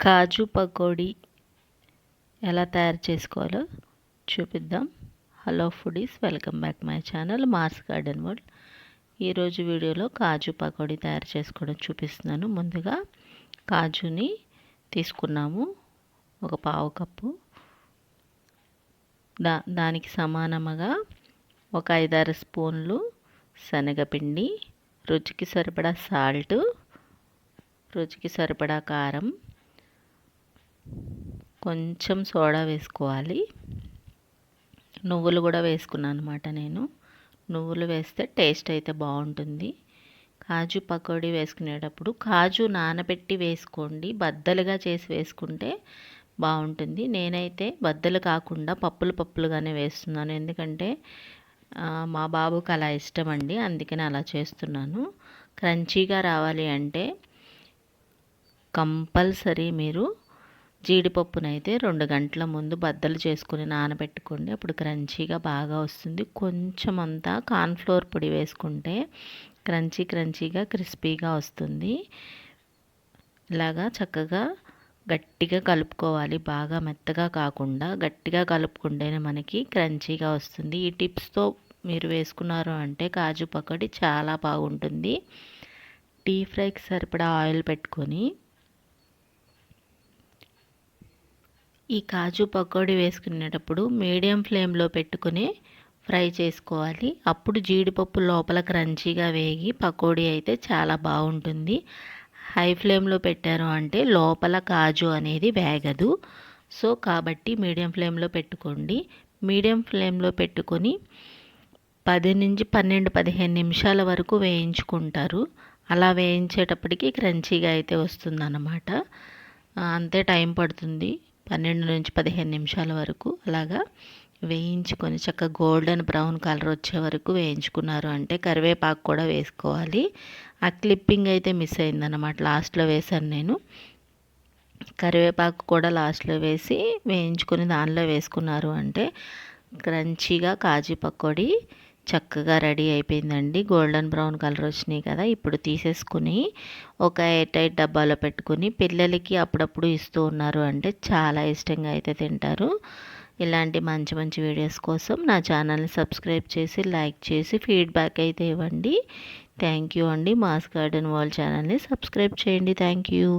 కాజు పకోడీ ఎలా తయారు చేసుకోవాలో చూపిద్దాం. Hello foodies welcome back my channel Mars Garden World ఈరోజు వీడియోలో కాజు పకోడీ తయారు చేసుకోవడం చూపిస్తున్నాను. ముందుగా కాజుని తీసుకున్నాము. ఒక పావు కప్పు. దా దానికి సమానముగా ఒక ఐదారు స్పూన్లు శనగపిండి రుచికి సరిపడా సాల్ట్ రుచికి సరిపడా కారం కొంచెం సోడా వేసుకోవాలి. నువ్వులు కూడా వేసుకున్నాను అనమాట నేను. నువ్వులు వేస్తే టేస్ట్ అయితే బాగుంటుంది. కాజు పకోడీ వేసుకునేటప్పుడు కాజు నానబెట్టి వేసుకోండి. బద్దలుగా చేసి వేసుకుంటే బాగుంటుంది. నేనైతే బద్దలు కాకుండా పప్పులు పప్పులుగానే వేస్తున్నాను. ఎందుకంటే మా బాబుకి అలా ఇష్టం అండి. అందుకని అలా చేస్తున్నాను. క్రంచీగా రావాలి అంటే కంపల్సరీ మీరు జీడిపప్పునైతే రెండు గంటల ముందు బద్దలు చేసుకుని నానబెట్టుకోండి. అప్పుడు క్రంచీగా బాగా వస్తుంది. కొంచెం అంతా కార్న్ఫ్లోర్ పొడి వేసుకుంటే క్రంచీ క్రంచీగా క్రిస్పీగా వస్తుంది. ఇలాగా చక్కగా గట్టిగా కలుపుకోవాలి. బాగా మెత్తగా కాకుండా గట్టిగా కలుపుకుంటేనే మనకి క్రంచీగా వస్తుంది. ఈ టిప్స్తో మీరు వేసుకున్నారు అంటే కాజు పకోడీ చాలా బాగుంటుంది. టీ ఫ్రైకి సరిపడా ఆయిల్ పెట్టుకొని ఈ కాజు పకోడీ వేసుకునేటప్పుడు మీడియం ఫ్లేమ్లో పెట్టుకుని ఫ్రై చేసుకోవాలి. అప్పుడు జీడిపప్పు లోపల క్రంచీగా వేగి పకోడీ అయితే చాలా బాగుంటుంది. హై ఫ్లేమ్లో పెట్టారు అంటే లోపల కాజు అనేది వేగదు. సో కాబట్టి మీడియం ఫ్లేమ్లో పెట్టుకోండి. మీడియం ఫ్లేమ్లో పెట్టుకొని పది నుంచి పన్నెండు పదిహేను నిమిషాల వరకు వేయించుకుంటారు. అలా వేయించేటప్పటికి క్రంచీగా అయితే వస్తుందన్నమాట. అంతే టైం పడుతుంది. పన్నెండు నుంచి పదిహేను నిమిషాల వరకు అలాగా వేయించుకొని చక్కగా గోల్డెన్ బ్రౌన్ కలర్ వచ్చే వరకు వేయించుకున్నారు. అంటే కరివేపాకు కూడా వేసుకోవాలి. ఆ క్లిప్పింగ్ అయితే మిస్ అయిందన్నమాట. లాస్ట్లో వేశాను నేను. కరివేపాకు కూడా లాస్ట్లో వేసి వేయించుకొని దానిలో వేసుకున్నారు. అంటే క్రంచీగా కాజీ పకోడీ చక్కగా రెడీ అయిపోయిందండి. గోల్డెన్ బ్రౌన్ కలర్ వచ్చినాయి కదా ఇప్పుడు తీసేసుకుని ఒక ఎయిట్ ఎయిట్ డబ్బాలో పెట్టుకుని పిల్లలకి అప్పుడప్పుడు ఇస్తూ ఉన్నారు అంటే చాలా ఇష్టంగా అయితే తింటారు. ఇలాంటి మంచి మంచి వీడియోస్ కోసం నా ఛానల్ని సబ్స్క్రైబ్ చేసి లైక్ చేసి ఫీడ్బ్యాక్ అయితే ఇవ్వండి. థ్యాంక్ యూ అండి. మాస్ గార్డెన్ వరల్డ్ ఛానల్ని సబ్స్క్రైబ్ చేయండి. Thank you.